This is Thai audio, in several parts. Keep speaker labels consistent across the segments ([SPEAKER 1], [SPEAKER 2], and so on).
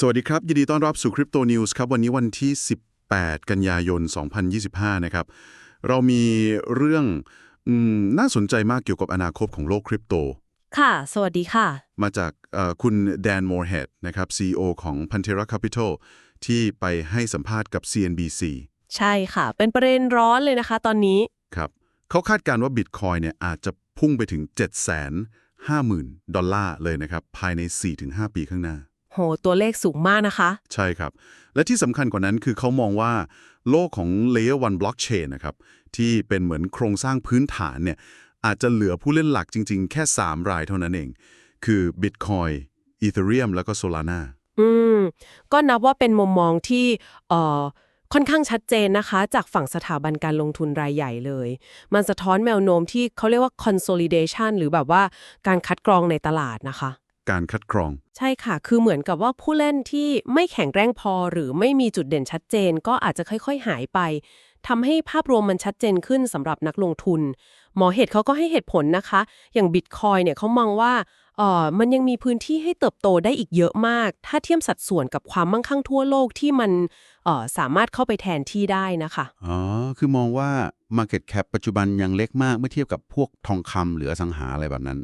[SPEAKER 1] สวัสดีครับ ยินดีต้อนรับสู่คริปโตนิวส์ครับวันนี้วันที่ 18 กันยายน 2025 นะครับ เรามีเรื่องอมน่าสนใจมากเกี่ยวกับอนาคตของโลกคริปโต
[SPEAKER 2] ค่ะ สวัสดีค่ะ
[SPEAKER 1] มาจากเอ่อคุณแดนมอร์เฮดนะครับ CEO ของ Pantera Capital ที่ไปให้สัมภาษณ์กับ CNBC
[SPEAKER 2] ใช่ค่ะ เป็นประเด็นร้อนเลยนะคะตอนนี้
[SPEAKER 1] ครับ เขาคาดการณ์ว่า Bitcoin เนี่ยอาจจะพุ่งไปถึง 750,000 ดอลลาร์เลยนะครับ ภายใน 4-5 ปีข้างหน้า
[SPEAKER 2] โห ตัวเลขสูงมากนะคะ
[SPEAKER 1] ใช่ครับ และที่สำคัญกว่านั้นคือเขามองว่าโลกของ Layer 1 Blockchain นะครับ ที่เป็นเหมือนโครงสร้างพื้นฐานเนี่ยอาจจะเหลือผู้เล่นหลักจริง ๆ แค่ 3 รายเท่านั้นเอง คือ Bitcoin Ethereum แล้วก็ Solana
[SPEAKER 2] อืม ก็นับว่าเป็นมุมมองที่เอ่อค่อนข้างชัดเจนนะคะ จากฝั่งสถาบันการลงทุนรายใหญ่เลย มันสะท้อนแนวโน้มที่เขาเรียกว่า consolidation หรือแบบว่าการคัดกรองในตลาดนะคะ
[SPEAKER 1] การคัดกรอง
[SPEAKER 2] ใช่ค่ะ คือเหมือนกับว่าผู้เล่นที่ไม่แข็งแรงพอหรือไม่มีจุดเด่นชัดเจน ก็อาจจะค่อยๆ หายไปทำให้ภาพรวมมันชัดเจนขึ้นสำหรับนักลงทุน หมอเหตุเขาก็ให้เหตุผลนะคะ อย่างบิตคอยเนี่ยเขามองว่าเอ่อมันยังมีพื้นที่ให้เติบโตได้อีกเยอะมาก ถ้าเทียบสัดส่วนกับความมั่งคั่งทั่วโลกที่มันเอ่อสามารถเข้าไปแทนที่ได้นะคะ
[SPEAKER 3] อ๋อ คือมองว่า Market Cap ปัจจุบันยังเล็กมากเมื่อเทียบกับพวกทองคำหรืออสังหาอะไรแบบนั้น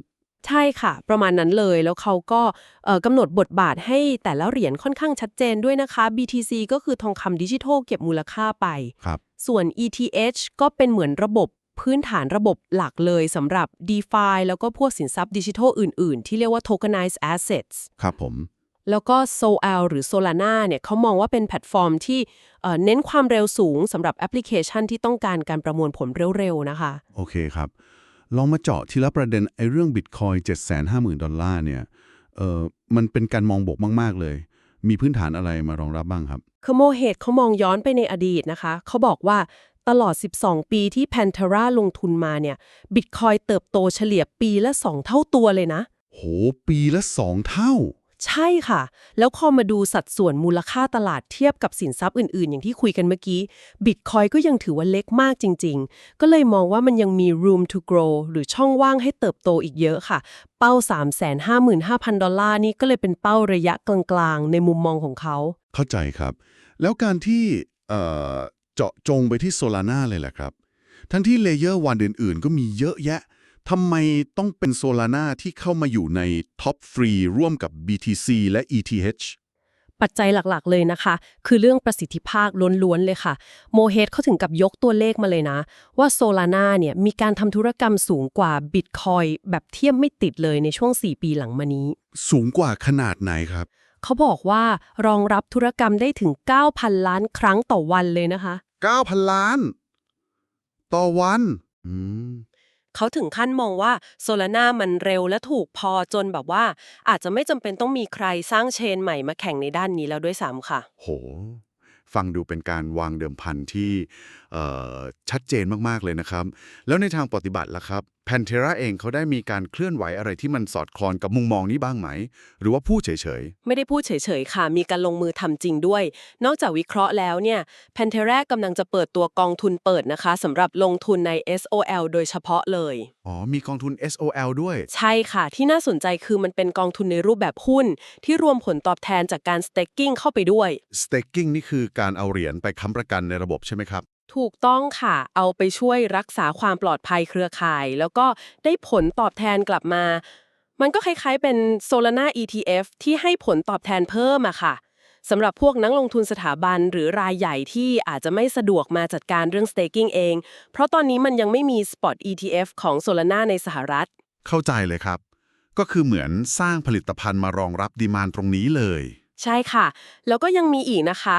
[SPEAKER 2] ใช่ค่ะ ประมาณนั้นเลยแล้วเขาก็เอ่อกำหนดบทบาทให้แต่ละเหรียญค่อนข้างชัดเจนด้วยนะคะ BTC ก็คือทองคำดิจิทัลเก็บมูลค่าไป
[SPEAKER 3] ครับ
[SPEAKER 2] ส่วน ETH ก็เป็นเหมือนระบบพื้นฐานระบบหลักเลยสำหรับ DeFi แล้วก็พวกสินทรัพย์ดิจิทัลอื่น ๆ ที่เรียกว่า tokenized assets
[SPEAKER 3] ครับผม
[SPEAKER 2] แล้วก็ Sol หรือ Solana เนี่ยเขามองว่าเป็นแพลตฟอร์มที่เอ่อเน้นความเร็วสูงสำหรับแอปพลิเคชันที่ต้องการการประมวลผลเร็ว ๆ นะคะ
[SPEAKER 3] โอเคครับ ลองมาเจาะทีละประเด็นไอ้เรื่อง Bitcoin 750,000 ดอลลาร์เนี่ยเอ่อมันเป็นการมองบวกมาก ๆ เลย มีพื้นฐานอะไรมารองรับบ้างครับ
[SPEAKER 2] คือโมเหตุเขามองย้อนไปในอดีตนะคะ เขาบอกว่าตลอด 12 ปีที่ Pantera ลงทุนมาเนี่ย Bitcoin เติบโตเฉลี่ยปีละ 2 เท่าตัวเลยนะ
[SPEAKER 3] โห ปีละสองเท่า
[SPEAKER 2] ใช่ค่ะ แล้วพอมาดูสัดส่วนมูลค่าตลาดเทียบกับสินทรัพย์อื่น ๆ อย่างที่คุยกันเมื่อกี้ Bitcoin ก็ยังถือว่าเล็กมากจริง ๆ ก็เลยมองว่ามันยังมี room to grow หรือช่องว่างให้เติบโตอีกเยอะค่ะ เป้า 355,000 ดอลลาร์นี่ก็เลยเป็นเป้าระยะกลาง ๆ ในมุมมองของเขา
[SPEAKER 3] เข้าใจครับ แล้วการที่เอ่อเจาะจงไปที่ Solana เลยแหละครับ ทั้งที่เลเยอร์วันอื่น ๆ ก็มีเยอะแยะ ทำไมต้องเป็น Solana ที่เข้ามาอยู่ในท็อป3ร่วมกับ BTC และ ETH
[SPEAKER 2] ปัจจัยหลักๆ เลยนะคะ คือเรื่องประสิทธิภาพล้วนๆเลยค่ะ โมเฮดเขาถึงกับยกตัวเลขมาเลยนะ ว่า Solana เนี่ยมีการทำธุรกรรมสูงกว่า Bitcoin แบบเทียบไม่ติดเลยในช่วง 4 ปีหลังมานี้
[SPEAKER 3] สูงกว่าขนาดไหนครับ
[SPEAKER 2] เขาบอกว่ารองรับธุรกรรมได้ถึง 9,000 ล้านครั้งต่อวันเลยนะคะ
[SPEAKER 3] 9,000 ล้าน ต่อวัน อืม
[SPEAKER 2] เขาถึงขั้นมองว่าโซลาร่ามันเร็วและถูกพอจนแบบว่า อาจจะไม่จำเป็นต้องมีใครสร้างเชนใหม่มาแข่งในด้านนี้แล้วด้วยซ้ำค่ะ
[SPEAKER 1] โห ฟังดูเป็นการวางเดิมพันที่ ชัดเจนมากๆเลยนะครับ แล้วในทางปฏิบัติล่ะครับ Pantera เองเขาได้มีการเคลื่อนไหวอะไรที่มันสอดคล้องกับมุมมองนี้บ้างไหม หรือว่าพูดเฉย
[SPEAKER 2] ไม่ได้พูดเฉยๆ ค่ะ มีการลงมือทำจริงด้วย นอกจากวิเคราะห์แล้วเนี่ย Pantera กำลังจะเปิดตัวกองทุนเปิดนะคะสำหรับลงทุนใน SOL โดยเฉพาะเลย
[SPEAKER 1] ๆอ๋อ มีกองทุน SOL ด้วย
[SPEAKER 2] ใช่ค่ะ ที่น่าสนใจคือมันเป็นกองทุนในรูปแบบหุ้น ที่รวมผลตอบแทนจากการ staking เข้าไปด้วย
[SPEAKER 1] Staking นี่คือการเอาเหรียญไปค้ำประกันในระบบใช่ไหมครับ
[SPEAKER 2] ถูกต้องค่ะ เอาไปช่วยรักษาความปลอดภัยเครือข่าย แล้วก็ได้ผลตอบแทนกลับมา มันก็คล้ายๆเป็น Solana ETF ที่ให้ผลตอบแทนเพิ่มอะค่ะสำหรับพวกนักลงทุนสถาบันหรือรายใหญ่ที่อาจจะไม่สะดวกมาจัดการเรื่อง staking เอง เพราะตอนนี้มันยังไม่มี Spot ETF ของ Solana ในสหรัฐ
[SPEAKER 1] เข้าใจเลยครับ ก็คือเหมือนสร้างผลิตภัณฑ์มารองรับดีมานตรงนี้เลย
[SPEAKER 2] ใช่ค่ะ แล้วก็ยังมีอีกนะคะ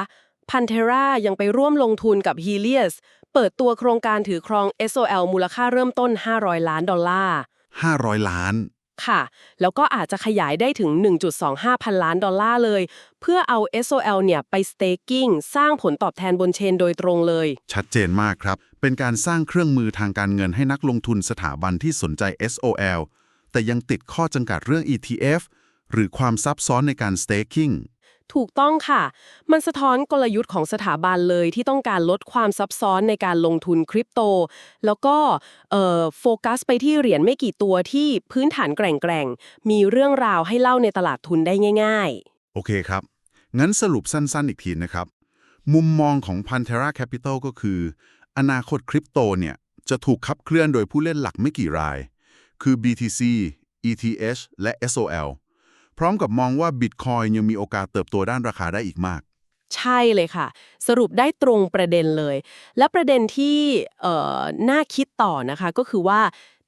[SPEAKER 2] Pantera ยังไปร่วมลงทุนกับ Helios เปิดตัวโครงการถือครอง SOL มูลค่าเริ่มต้น 500 ล้านดอลลาร์
[SPEAKER 1] 500 ล้าน
[SPEAKER 2] ค่ะ แล้วก็อาจจะขยายได้ถึง 1.25 พันล้านดอลลาร์เลย เพื่อเอา SOL เนี่ยไป staking สร้างผลตอบแทนบนเชนโดยตรงเลย
[SPEAKER 1] ชัดเจนมากครับ เป็นการสร้างเครื่องมือทางการเงินให้นักลงทุนสถาบันที่สนใจ SOL แต่ยังติดข้อจำกัดเรื่อง ETF หรือความซับซ้อนในการ staking
[SPEAKER 2] ถูกต้องค่ะ มันสะท้อนกลยุทธ์ของสถาบันเลยที่ต้องการลดความซับซ้อนในการลงทุนคริปโต แล้วก็โฟกัสไปที่เหรียญไม่กี่ตัวที่พื้นฐานแกร่งๆ มีเรื่องราวให้เล่าในตลาดทุนได้ง่าย ๆ
[SPEAKER 1] โอเคครับ งั้นสรุปสั้นๆอีกทีนะครับ มุมมองของ Pantera Capital ก็คือ อนาคตคริปโตเนี่ยจะถูกขับเคลื่อนโดยผู้เล่นหลักไม่กี่ราย คือ BTC ETH และ SOL พร้อมกับมองว่า Bitcoin ยังมีโอกาสเติบโตด้านราคาได้อีกมาก
[SPEAKER 2] ใช่เลยค่ะ สรุปได้ตรงประเด็นเลย และประเด็นที่เอ่อน่าคิดต่อนะคะก็คือว่า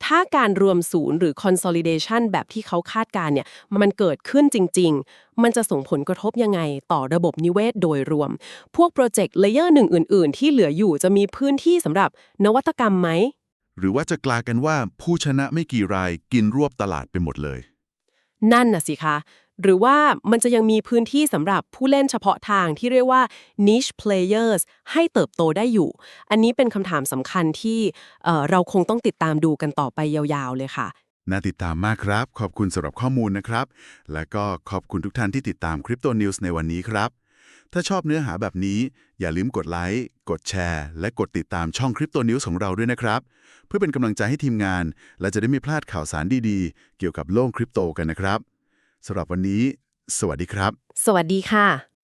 [SPEAKER 2] ถ้าการรวมศูนย์หรือ consolidation แบบที่เขาคาดการณ์เนี่ยมันเกิดขึ้นจริง ๆ มันจะส่งผลกระทบยังไงต่อระบบนิเวศโดยรวม พวกโปรเจกต์เลเยอร์หนึ่งอื่น ๆ ที่เหลืออยู่จะมีพื้นที่สำหรับนวัตกรรมไหม
[SPEAKER 1] หรือว่าจะกลายกันว่าผู้ชนะไม่กี่รายกินรวบตลาดไปหมดเลย
[SPEAKER 2] นั่นน่ะสิคะ หรือว่ามันจะยังมีพื้นที่สำหรับผู้เล่นเฉพาะทางที่เรียกว่า niche players ให้เติบโตได้อยู่ อันนี้เป็นคำถามสำคัญที่เเราคงต้องติดตามดูกันต่อไปยาวๆเลยค่ะ
[SPEAKER 1] น่าติดตามมากครับ ขอบคุณสำหรับข้อมูลนะครับ และก็ขอบคุณทุกท่านที่ติดตาม Crypto News ในวันนี้ครับ ถ้าชอบเนื้อหาแบบนี้ อย่าลืมกดไลค์ กดแชร์ และกดติดตามช่องคริปตัวนิ้วของเราด้วยนะครับ เพื่อเป็นกำลังใจให้ทีมงาน และจะได้ไม่พลาดข่าวสารดีๆ เกี่ยวกับโลกคริปโตกันนะครับสำหรับวันนี้ สวัสดีครับ
[SPEAKER 2] สวัสดีค่ะ